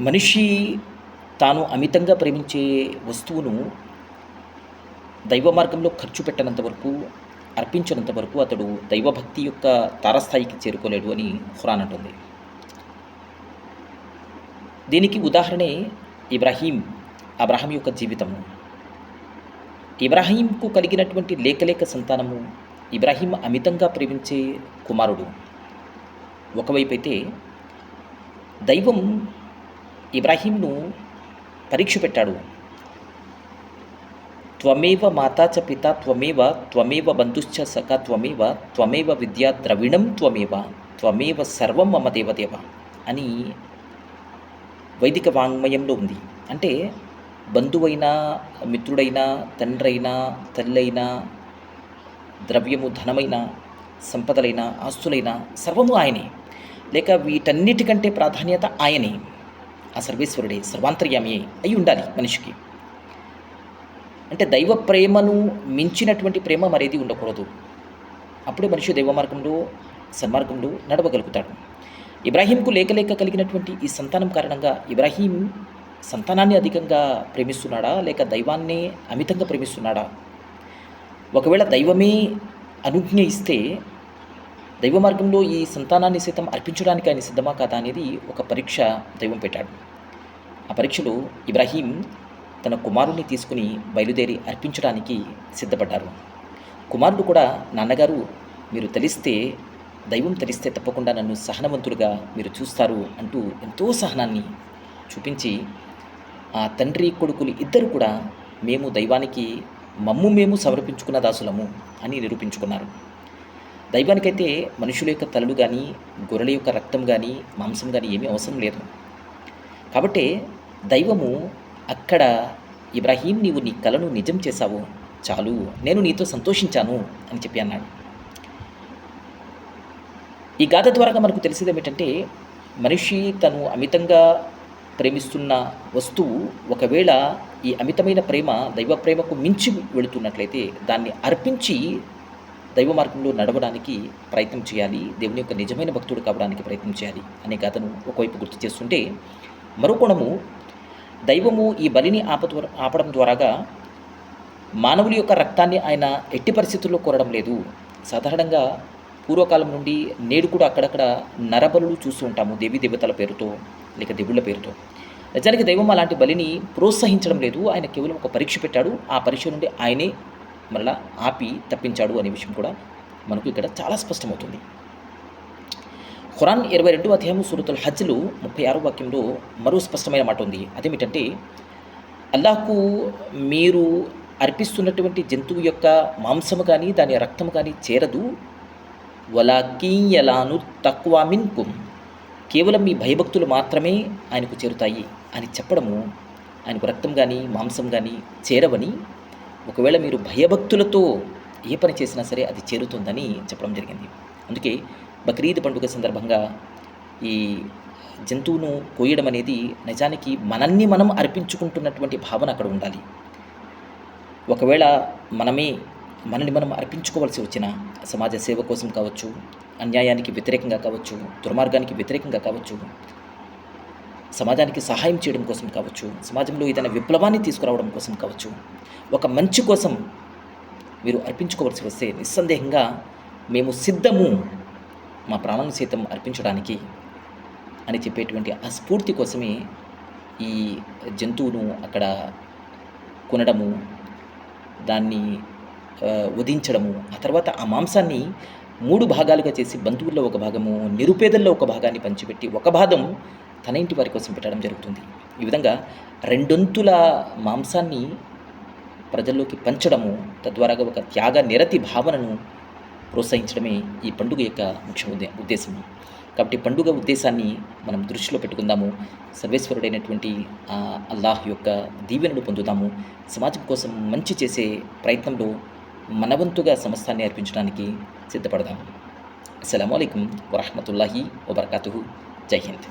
మనిషి తాను అమితంగా ప్రేమించే వస్తువును దైవ మార్గంలో ఖర్చు పెట్టనంత వరకు అర్పించినంత వరకు అతడు దైవభక్తి యొక్క తారస్థాయికి చేరుకోలేడు అని ఖురాన్ అంటుంది. దీనికి ఉదాహరణే ఇబ్రాహీం అబ్రహాం యొక్క జీవితము. ఇబ్రాహీంకు కలిగినటువంటి లేకలేక సంతానము ఇబ్రాహీం అమితంగా ప్రేమించే కుమారుడు. ఒకవైపు అయితే దైవం ఇబ్రాహీంను పరీక్ష పెట్టాడు. త్వమేవ మాతా చ పిత త్వమేవ త్వమేవ బంధుశ్చ సఖ త్వమేవ త్వమేవ విద్యా ద్రవిణం త్వమేవ త్వమేవ సర్వం మమ దేవదేవ అని వైదిక వాంగ్మయంలో ఉంది. అంటే బంధువైనా మిత్రుడైనా తండ్రైనా తల్లైనా ద్రవ్యము ధనమైన సంపదలైన ఆస్తులైన సర్వము ఆయనే. లేక వీటన్నిటికంటే ప్రాధాన్యత ఆయనే. ఆ సర్వేశ్వరుడే సర్వాంతర్యామి అయి ఉండాలి మనిషికి. అంటే దైవ ప్రేమను మించినటువంటి ప్రేమ మరేది ఉండకూడదు. అప్పుడే మనిషి దైవ మార్గంలో సన్మార్గంలో నడవగలుగుతాడు. ఇబ్రాహీంకు లేకలేక కలిగినటువంటి ఈ సంతానం కారణంగా ఇబ్రాహీం సంతానాన్ని అధికంగా ప్రేమిస్తున్నాడా? లేక దైవాన్ని అమితంగా ప్రేమిస్తున్నాడా? ఒకవేళ దైవమే అనుజ్ఞ ఇస్తే దైవ మార్గంలో ఈ సంతానాన్ని సైతం అర్పించడానికి ఆయన సిద్ధమా కాదా అనేది ఒక పరీక్ష దైవం పెట్టాడు. ఆ పరీక్షలో ఇబ్రాహీం తన కుమారుణ్ణి తీసుకుని బయలుదేరి అర్పించడానికి సిద్ధపడ్డారు. కుమారుడు కూడా నాన్నగారు మీరు తెలిస్తే దైవం తెలిస్తే తప్పకుండా నన్ను సహనవంతులుగా మీరు చూస్తారు అంటూ ఎంతో సహనాన్ని చూపించి ఆ తండ్రి కొడుకులు ఇద్దరు కూడా మేము దైవానికి మమ్ము మేము సమర్పించుకున్న దాసులము అని నిరూపించుకున్నారు. దైవానికైతే మనుషుల యొక్క తలలు కానీ గొర్రెల యొక్క రక్తం కానీ మాంసం కానీ ఏమీ అవసరం లేదు. కాబట్టి దైవము అక్కడ ఇబ్రాహీం నీవు నీ కలను నిజం చేశావు చాలు నేను నీతో సంతోషించాను అని చెప్పి అన్నాడు. ఈ గాథ ద్వారా మనకు తెలిసేది ఏమిటంటే మనిషి తను అమితంగా ప్రేమిస్తున్న వస్తువు ఒకవేళ ఈ అమితమైన ప్రేమ దైవ ప్రేమకు మించి వెళుతున్నట్లయితే దాన్ని అర్పించి దైవ మార్గంలో నడవడానికి ప్రయత్నం చేయాలి దేవుని యొక్క నిజమైన భక్తుడు కావడానికి ప్రయత్నం చేయాలి అనే గాథను ఒకవైపు గుర్తు చేస్తుంటే మరోకోణము దైవము ఈ బలిని ఆప ఆపడం ద్వారాగా మానవుల యొక్క రక్తాన్ని ఆయన ఎట్టి పరిస్థితుల్లో కోరడం లేదు. సాధారణంగా పూర్వకాలం నుండి నేడు కూడా అక్కడక్కడ నరబలులు చూస్తూ ఉంటాము దేవి దేవతల పేరుతో లేక దేవుళ్ళ పేరుతో. నిజానికి దైవం అలాంటి బలిని ప్రోత్సహించడం లేదు. ఆయన కేవలం ఒక పరీక్ష పెట్టాడు. ఆ పరీక్ష నుండి ఆయనే మరలా ఆపి తప్పించాడు అనే విషయం కూడా మనకు ఇక్కడ చాలా స్పష్టమవుతుంది. ఖురాన్ ఇరవై రెండు అధ్యాయం సూరతుల్ హజ్లు ముప్పై ఆరో వాక్యంలో మరో స్పష్టమైన మాట ఉంది. అదేమిటంటే అల్లాహకు మీరు అర్పిస్తున్నటువంటి జంతువు యొక్క మాంసము కానీ దాని రక్తము కానీ చేరదు. వలాకీయలాను తక్కువ మిన్కుం. కేవలం మీ భయభక్తులు మాత్రమే ఆయనకు చేరుతాయి అని చెప్పడము ఆయనకు రక్తం కానీ మాంసం కానీ చేరవని ఒకవేళ మీరు భయభక్తులతో ఏ పని చేసినా సరే అది చేరుతుందని చెప్పడం జరిగింది. అందుకే బక్రీద్ పండుగ సందర్భంగా ఈ జంతువును కోయడం అనేది నిజానికి మనల్ని మనం అర్పించుకుంటున్నటువంటి భావన అక్కడ ఉండాలి. ఒకవేళ మనమే మనల్ని మనం అర్పించుకోవాల్సి వచ్చిన సమాజ సేవ కోసం కావచ్చు అన్యాయానికి వ్యతిరేకంగా కావచ్చు దుర్మార్గానికి వ్యతిరేకంగా కావచ్చు సమాజానికి సహాయం చేయడం కోసం కావచ్చు సమాజంలో ఏదైనా విప్లవాన్ని తీసుకురావడం కోసం కావచ్చు ఒక మంచి కోసం మీరు అర్పించుకోవాల్సి వస్తే నిస్సందేహంగా మేము సిద్ధము మా ప్రాణం సైతం అర్పించడానికి అని చెప్పేటువంటి ఆ స్ఫూర్తి కోసమే ఈ జంతువును అక్కడ కొనడము దాన్ని వధించడము ఆ తర్వాత ఆ మాంసాన్ని మూడు భాగాలుగా చేసి బంధువుల్లో ఒక భాగము నిరుపేదల్లో ఒక భాగాన్ని పంచిపెట్టి ఒక భాగం తన ఇంటి వారి కోసం పెట్టడం జరుగుతుంది. ఈ విధంగా రెండొంతుల మాంసాన్ని ప్రజల్లోకి పంచడము తద్వారాగా ఒక త్యాగ నిరతి భావనను ప్రోత్సహించడమే ఈ పండుగ యొక్క ముఖ్య ఉద్దేశం కాబట్టి పండుగ ఉద్దేశాన్ని మనం దృష్టిలో పెట్టుకుందాము. సర్వేశ్వరుడైనటువంటి అల్లాహ్ యొక్క దీవెనలు పొందుతాము సమాజం కోసం మంచి చేసే ప్రయత్నంలో మనవంతుగా సమస్తాన్ని అర్పించడానికి సిద్ధపడదాము. అస్సలం అయికం వరహమతుల్లాహి వబర్కాతు జై హింద్.